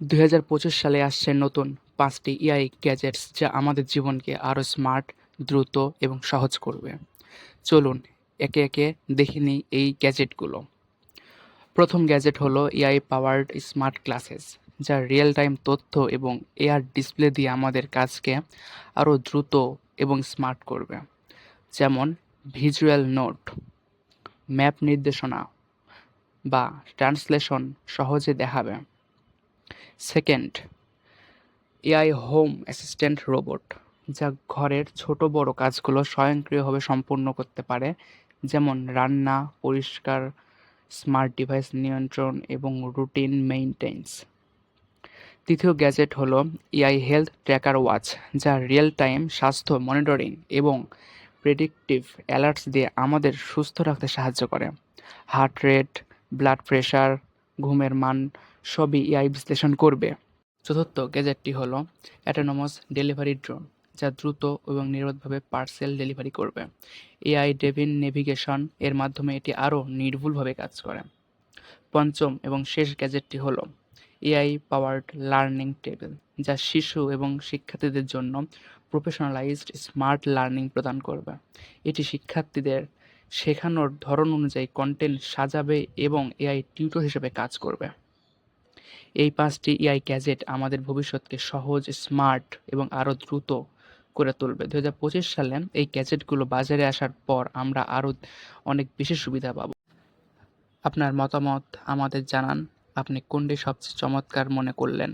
দুই হাজার পঁচিশ সালে আসছে নতুন পাঁচটি এআই গ্যাজেটস যা আমাদের জীবনকে আরও স্মার্ট, দ্রুত এবং সহজ করবে। চলুন, একে একে দেখে নিই এই গ্যাজেটগুলো। প্রথম গ্যাজেট হলো এআই পাওয়ার্ড স্মার্ট ক্লাসেস যা রিয়েল টাইম তথ্য এবং এআর ডিসপ্লে দিয়ে আমাদের কাজকে আরও দ্রুত এবং স্মার্ট করবে। যেমন, ভিজুয়াল নোট, ম্যাপ নির্দেশনা বা ট্রান্সলেশন সহজে দেখাবে। Second, AI home assistant robot, যা ঘরের ছোট বড় কাজগুলো স্বয়ংক্রিয়ভাবে সম্পূর্ণ করতে পারে, যেমন রান্না, পরিষ্কার, স্মার্ট ডিভাইস নিয়ন্ত্রণ এবং রুটিন মেইনটেন্স তৃতীয় গ্যাজেট হলো এআই হেলথ ট্র্যাকার ওয়াচ, যা রিয়েল টাইম স্বাস্থ্য মনিটরিং এবং প্রেডিক্টিভ অ্যালার্টস দিয়ে আমাদের সুস্থ রাখতে সাহায্য করে। হার্ট রেট, ব্লাড প্রেশার, ঘুমের মান সবই এআই বিশ্লেষণ করবে। চতুর্থ গ্যাজেটটি হলো অ্যাটোনমাস ডেলিভারি ড্রোন, যা দ্রুত এবং নিরাপদভাবে পার্সেল ডেলিভারি করবে। এআই ডেভিন নেভিগেশন এর মাধ্যমে এটি আরও নির্ভুলভাবে কাজ করে। পঞ্চম এবং শেষ গ্যাজেটটি হলো এআই পাওয়ার্ড লার্নিং টেবিল, যা শিশু এবং শিক্ষার্থীদের জন্য প্রফেশনালাইজড স্মার্ট লার্নিং প্রদান করবে। এটি শিক্ষার্থীদের শেখানোর ধরন অনুযায়ী কন্টেন্ট সাজাবে এবং এআই টিউটর হিসেবে কাজ করবে। এই পাঁচটি ইআই গ্যাজেট আমাদের ভবিষ্যৎকে সহজ স্মার্ট এবং আরও দ্রুত করে তুলবে। দু হাজার পঁচিশ সালে এই গ্যাজেটগুলো বাজারে আসার পর আমরা আরও অনেক বেশি সুবিধা পাব। আপনার মতামত আমাদের জানান। আপনি কোনটি সবচেয়ে চমৎকার মনে করলেন?